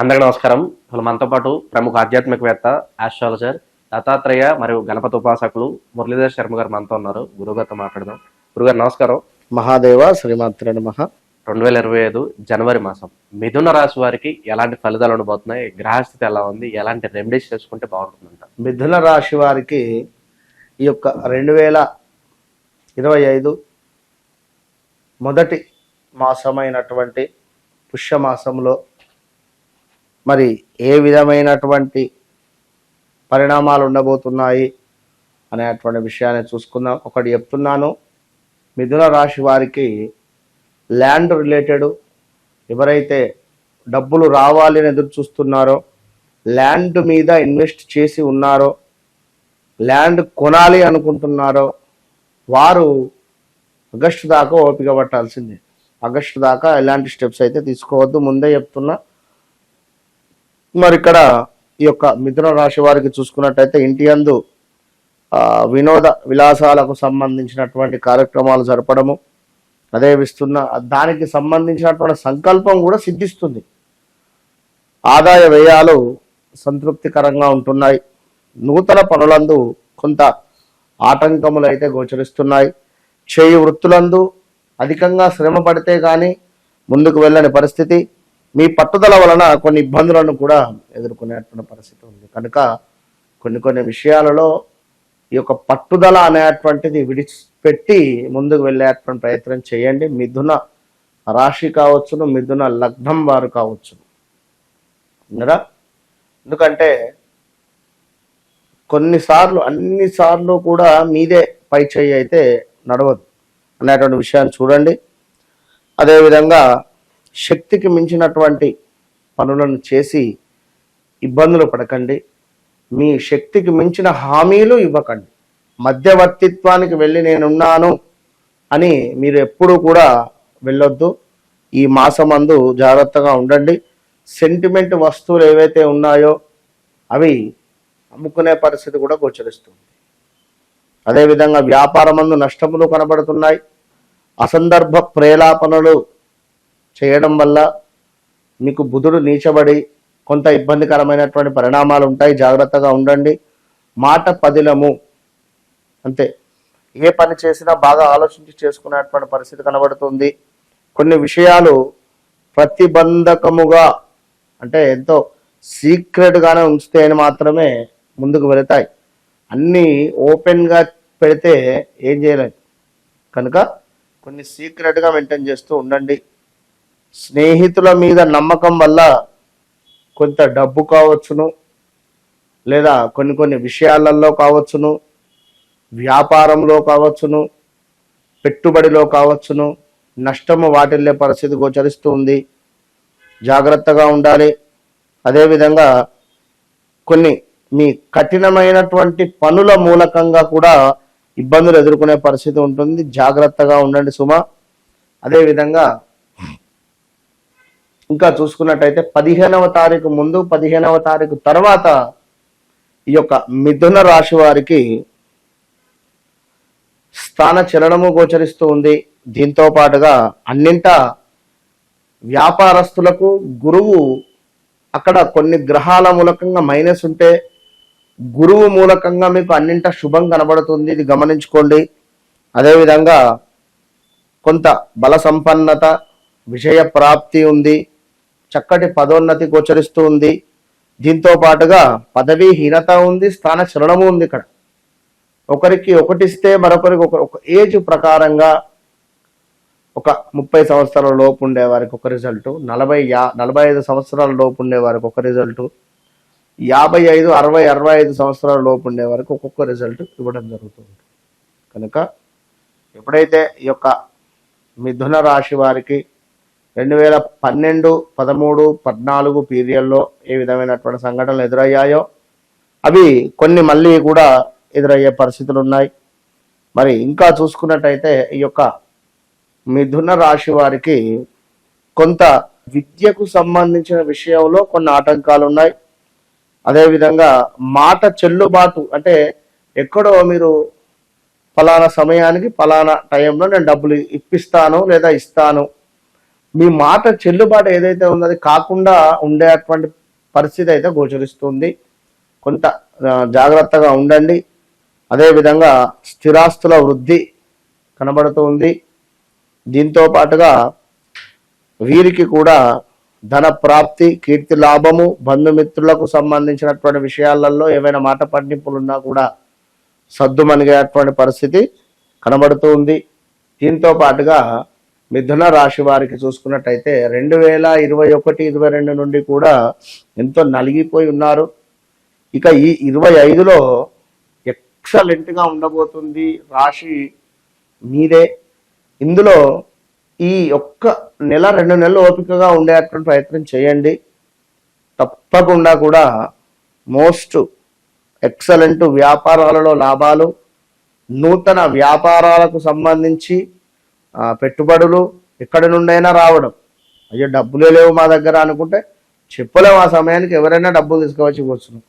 అందరికీ నమస్కారం. అసలు మనతో పాటు ప్రముఖ ఆధ్యాత్మికవేత్త ఆస్ట్రాలజర్ దత్తాత్రేయ మరియు గణపతి ఉపాసకులు మురళీధర్ శర్మ గారు మనతో ఉన్నారు. గురుగారితో మాట్లాడదాం. గురుగారు నమస్కారం. మహాదేవ శ్రీమాత్ర నమ. రెండు వేల ఇరవై ఐదు జనవరి మాసం. మిథున రాశి వారికి ఎలాంటి ఫలితాలు ఉండబోతున్నాయి? గ్రహస్థితి ఎలా ఉంది? ఎలాంటి రెమెడీస్ చేసుకుంటే బాగుంటుందంట. మిథున రాశి వారికి ఈ యొక్క రెండు వేల ఇరవై ఐదు మొదటి మాసమైనటువంటి పుష్యమాసంలో మరి ఏ విధమైనటువంటి పరిణామాలు ఉండబోతున్నాయి అనేటువంటి విషయాన్ని చూసుకుందాం. ఒకటి చెప్తున్నాను. మిథున రాశి వారికి ల్యాండ్ రిలేటెడ్ ఎవరైతే డబ్బులు రావాలి అని ఎదురు చూస్తున్నారో ల్యాండ్ మీద ఇన్వెస్ట్ చేసి ఉన్నారో ల్యాండ్ కొనాలి అనుకుంటున్నారో వారు ఆగస్టు దాకా ఓపిక పట్టాల్సిందే. ఆగస్టు దాకా ఎలాంటి స్టెప్స్ అయితే తీసుకోవద్దు. ముందే చెప్తున్నా మరి ఇక్కడ ఈ యొక్క మిథున రాశి వారికి చూసుకున్నట్టయితే ఇంటి అందు వినోద విలాసాలకు సంబంధించినటువంటి కార్యక్రమాలు జరపడము. అదే విస్తున్న దానికి సంబంధించినటువంటి సంకల్పం కూడా సిద్ధిస్తుంది. ఆదాయ వ్యయాలు సంతృప్తికరంగా ఉంటున్నాయి. నూతన పనులందు కొంత ఆటంకములు అయితే గోచరిస్తున్నాయి. చేయి వృత్తులందు అధికంగా శ్రమ పడితే కానీ ముందుకు వెళ్ళని పరిస్థితి. మీ పట్టుదల వలన కొన్ని ఇబ్బందులను కూడా ఎదుర్కొనేటువంటి పరిస్థితి ఉంది. కనుక కొన్ని కొన్ని విషయాలలో ఈ యొక్క పట్టుదల అనేటువంటిది విడిచిపెట్టి ముందుకు వెళ్ళేటువంటి ప్రయత్నం చేయండి. మిథున రాశి కావచ్చును మిథున లగ్నం వారు కావచ్చును. విన్నరా? ఎందుకంటే కొన్నిసార్లు అన్నిసార్లు కూడా మీదే పై చేయి అయితే నడవదు అనేటువంటి విషయాన్ని చూడండి. అదేవిధంగా శక్తికి మించినటువంటి పనులను చేసి ఇబ్బందులు పడకండి. మీ శక్తికి మించిన హామీలు ఇవ్వకండి. మధ్యవర్తిత్వానికి వెళ్ళి నేనున్నాను అని మీరు ఎప్పుడూ కూడా వెళ్ళొద్దు. ఈ మాసమందు జాగ్రత్తగా ఉండండి. సెంటిమెంట్ వస్తువులు ఏవైతే ఉన్నాయో అవి అమ్ముకునే పరిస్థితి కూడా గోచరిస్తుంది. అదేవిధంగా వ్యాపారమందు నష్టములు కనబడుతున్నాయి. అసందర్భ ప్రేలాపనలు చేయడం వల్ల మీకు బుధుడు నీచబడి కొంత ఇబ్బందికరమైనటువంటి పరిణామాలు ఉంటాయి జాగ్రత్తగా ఉండండి. మాట పదిలము. అంతే. ఏ పని చేసినా బాగా ఆలోచించి చేసుకునేటువంటి పరిస్థితి కనబడుతుంది. కొన్ని విషయాలు ప్రతిబంధకముగా అంటే ఎంతో సీక్రెట్గానే ఉంచితే అని మాత్రమే ముందుకు వెళతాయి. అన్నీ ఓపెన్గా పెడితే ఏం చేయలేదు కనుక కొన్ని సీక్రెట్గా మెయింటైన్ చేస్తూ ఉండండి. స్నేహితుల మీద నమ్మకం వల్ల కొంత డబ్బు కావచ్చును లేదా కొన్ని కొన్ని విషయాలలో కావచ్చును వ్యాపారంలో కావచ్చును పెట్టుబడిలో కావచ్చును నష్టము వాటిల్లే పరిస్థితి గోచరిస్తూ ఉంది జాగ్రత్తగా ఉండాలి. అదేవిధంగా కొన్ని మీ కఠినమైనటువంటి పనుల మూలకంగా కూడా ఇబ్బందులు ఎదుర్కొనే పరిస్థితి ఉంటుంది. జాగ్రత్తగా ఉండండి సుమ. అదేవిధంగా ఇంకా చూసుకున్నట్టయితే పదిహేనవ తారీఖు ముందు పదిహేనవ తారీఖు తర్వాత ఈ యొక్క మిథున రాశి వారికి స్థాన చలనము గోచరిస్తూ ఉంది. దీంతో పాటుగా అన్నింట వ్యాపారస్తులకు గురువు అక్కడ కొన్ని గ్రహాల మూలకంగా మైనస్ ఉంటే గురువు మూలకంగా మీకు అన్నింట శుభం కనబడుతుంది. ఇది గమనించుకోండి. అదేవిధంగా కొంత బల సంపన్నత విజయ ప్రాప్తి ఉంది. చక్కటి పదోన్నతి గోచరిస్తూ ఉంది. దీంతో పాటుగా పదవీహీనత ఉంది స్థాన చలనము ఉంది ఇక్కడ. ఒకరికి ఒకటిస్తే మరొకరికి ఒక ఒక ఏజ్ ప్రకారంగా ఒక ముప్పై సంవత్సరాల లోపు ఉండే వారికి ఒక రిజల్ట్ నలభై యా నలభై ఐదు సంవత్సరాల లోపు ఉండే వారికి ఒక రిజల్ట్ యాభై ఐదు అరవై అరవై ఐదు సంవత్సరాల లోపు ఉండే వారికి ఒక్కొక్క రిజల్ట్ ఇవ్వడం జరుగుతుంది. కనుక ఎప్పుడైతే ఈ యొక్క మిథున రాశి వారికి రెండు వేల పన్నెండు పదమూడు పద్నాలుగు పీరియడ్లో ఏ విధమైనటువంటి సంఘటనలు ఎదురయ్యాయో అవి కొన్ని మళ్ళీ కూడా ఎదురయ్యే పరిస్థితులు ఉన్నాయి. మరి ఇంకా చూసుకున్నట్టయితే ఈ యొక్క మిథున రాశి వారికి కొంత విద్యకు సంబంధించిన విషయంలో కొన్ని ఆటంకాలు ఉన్నాయి. అదేవిధంగా మాట చెల్లుబాటు అంటే ఎక్కడో మీరు ఫలానా సమయానికి ఫలానా టైంలో నేను డబ్బులు ఇప్పిస్తాను లేదా ఇస్తాను మీ మాట చెల్లుబాటు ఏదైతే ఉందో అది కాకుండా ఉండేటువంటి పరిస్థితి అయితే గోచరిస్తుంది. కొంత జాగ్రత్తగా ఉండండి. అదేవిధంగా స్థిరాస్తుల వృద్ధి కనబడుతుంది. దీంతో పాటుగా వీరికి కూడా ధన ప్రాప్తి కీర్తి లాభము బంధుమిత్రులకు సంబంధించినటువంటి విషయాలలో ఏవైనా మాట పండింపులు ఉన్నా కూడా సద్దుమణిగేటువంటి పరిస్థితి కనబడుతుంది. దీంతో పాటుగా మిథున రాశి వారికి చూసుకున్నట్టయితే రెండు వేల ఇరవై ఒకటి ఇరవై రెండు నుండి కూడా ఎంతో నలిగిపోయి ఉన్నారు. ఇక ఈ ఇరవై ఐదులో ఎక్సలెంట్గా ఉండబోతుంది రాశి మీదే. ఇందులో ఈ ఒక్క నెల రెండు నెలలు ఓపికగా ఉండేటువంటి ప్రయత్నం చేయండి. తప్పకుండా కూడా మోస్ట్ ఎక్సలెంట్ వ్యాపారాలలో లాభాలు నూతన వ్యాపారాలకు సంబంధించి పెట్టుబడులు ఎక్కడి నుండైనా రావడం. అయ్యో డబ్బులే లేవు మా దగ్గర అనుకుంటే చెప్పలేము ఆ సమయానికి ఎవరైనా డబ్బులు తీసుకువచ్చి కూర్చున్నాం.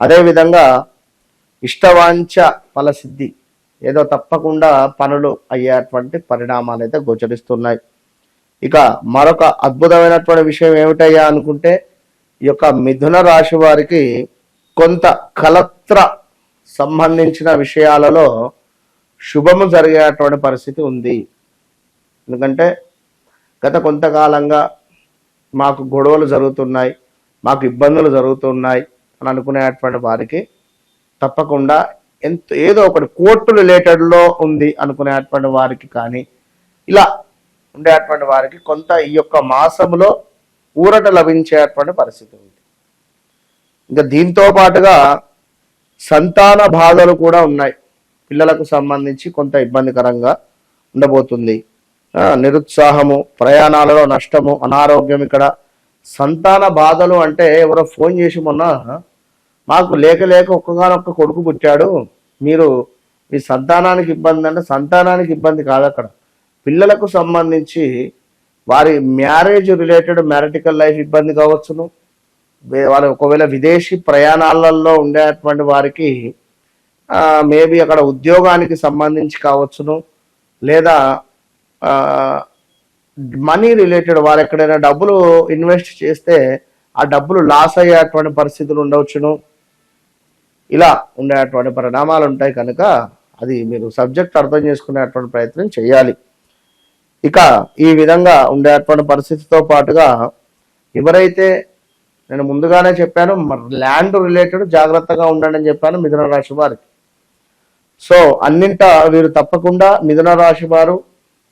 అదేవిధంగా ఇష్టవాంఛ ఫలసిద్ధి ఏదో తప్పకుండా పనులు అయ్యేటువంటి పరిణామాలు అయితే గోచరిస్తున్నాయి. ఇక మరొక అద్భుతమైనటువంటి విషయం ఏమిటయ్యా అనుకుంటే ఈ యొక్క మిథున రాశి వారికి కొంత కలత్ర సంబంధించిన విషయాలలో శుభము జరిగేటువంటి పరిస్థితి ఉంది. ఎందుకంటే గత కొంతకాలంగా మాకు గొడవలు జరుగుతున్నాయి మాకు ఇబ్బందులు జరుగుతున్నాయి అని అనుకునేటువంటి వారికి తప్పకుండా ఎంత ఏదో ఒకటి కోర్టు రిలేటెడ్లో ఉంది అనుకునేటువంటి వారికి కానీ ఇలా ఉండేటువంటి వారికి కొంత ఈ యొక్క మాసములో ఊరట లభించేటువంటి పరిస్థితి ఉంది. ఇంకా దీంతో పాటుగా సంతాన బాధలు కూడా ఉన్నాయి. పిల్లలకు సంబంధించి కొంత ఇబ్బందికరంగా ఉండబోతుంది. నిరుత్సాహము ప్రయాణాలలో నష్టము అనారోగ్యం ఇక్కడ. సంతాన బాధలు అంటే ఎవరో ఫోన్ చేసి మొన్న మాకు లేక లేక ఒక్కగానొక్క కొడుకు పుట్టాడు. మీరు మీ సంతానానికి ఇబ్బంది అంటే సంతానానికి ఇబ్బంది కాదు అక్కడ. పిల్లలకు సంబంధించి వారి మ్యారేజ్ రిలేటెడ్ మ్యారిటికల్ లైఫ్ ఇబ్బంది కావచ్చును. వాళ్ళు వారు ఒకవేళ విదేశీ ప్రయాణాలలో ఉండేటువంటి వారికి మేబీ అక్కడ ఉద్యోగానికి సంబంధించి కావచ్చును లేదా మనీ రిలేటెడ్ వారు ఎక్కడైనా డబ్బులు ఇన్వెస్ట్ చేస్తే ఆ డబ్బులు లాస్ అయ్యేటువంటి పరిస్థితులు ఉండవచ్చును. ఇలా ఉండేటువంటి పరిణామాలు ఉంటాయి కనుక అది మీరు సబ్జెక్ట్ అర్థం చేసుకునేటువంటి ప్రయత్నం చేయాలి. ఇక ఈ విధంగా ఉండేటువంటి పరిస్థితితో పాటుగా ఎవరైతే నేను ముందుగానే చెప్పాను ల్యాండ్ రిలేటెడ్ జాగ్రత్తగా ఉండండి అని చెప్పాను మిథున రాశి వారికి. సో అన్నింట వీరు తప్పకుండా మిథున రాశి వారు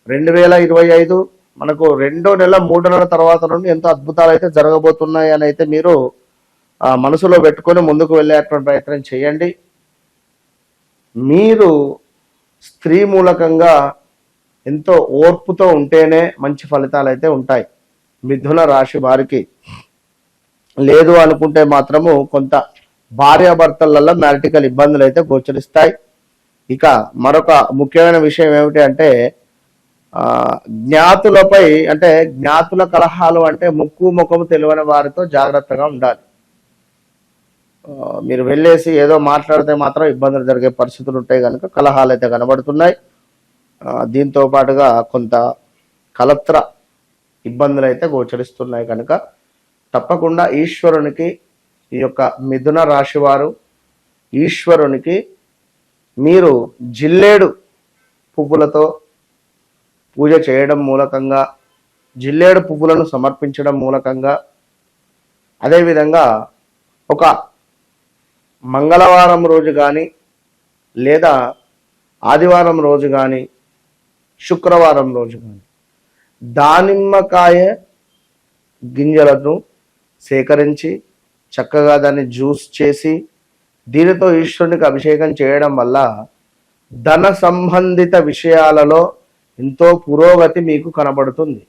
రెండు వేల ఇరవై ఐదు మనకు రెండో నెల మూడో నెల తర్వాత నుండి ఎంతో అద్భుతాలు అయితే జరగబోతున్నాయి అని అయితే మీరు మనసులో పెట్టుకొని ముందుకు వెళ్ళేటువంటి ప్రయత్నం చేయండి. మీరు స్త్రీ మూలకంగా ఎంతో ఓర్పుతో ఉంటేనే మంచి ఫలితాలు అయితే ఉంటాయి మిథున రాశి వారికి. లేదు అనుకుంటే మాత్రము కొంత భార్యాభర్తలలో మ్యారిటికల్ ఇబ్బందులు అయితే గోచరిస్తాయి. ఇక మరొక ముఖ్యమైన విషయం ఏమిటి అంటే ఆ, జ్ఞాతులపై అంటే జ్ఞాతుల కలహాలు అంటే ముక్కు ముఖము తెలియని వారితో జాగ్రత్తగా ఉండాలి. మీరు వెళ్ళేసి ఏదో మాట్లాడితే మాత్రం ఇబ్బందులు జరిగే పరిస్థితులు ఉంటాయి కనుక కలహాలు అయితే కనబడుతున్నాయి. దీంతో పాటుగా కొంత కలత్ర ఇబ్బందులు అయితే గోచరిస్తున్నాయి కనుక తప్పకుండా ఈశ్వరునికి ఈ యొక్క మిథున రాశివారు ఈశ్వరునికి మీరు జిల్లేడు పువ్వులతో పూజ చేయడం మూలకంగా జిల్లేడు పువ్వులను సమర్పించడం మూలకంగా అదేవిధంగా ఒక మంగళవారం రోజు కానీ లేదా ఆదివారం రోజు కానీ శుక్రవారం రోజు కానీ దానిమ్మకాయ గింజలను సేకరించి చక్కగా దాన్ని జ్యూస్ చేసి దీనితో ఈశ్వరునికి అభిషేకం చేయడం వల్ల ధన సంబంధిత విషయాలలో ఎంతో పురోగతి మీకు కనబడుతుంది.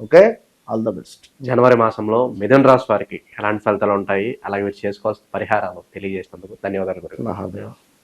ఓకే? ఆల్ ద బెస్ట్ జనవరి మాసంలో మిథున రాశి వారికి ఎలాంటి ఫలితాలు ఉంటాయి? అలాగే మీరు చేసుకోవాల్సిన పరిహారాలు తెలియజేసినందుకు ధన్యవాదాలు మహాదేవ్.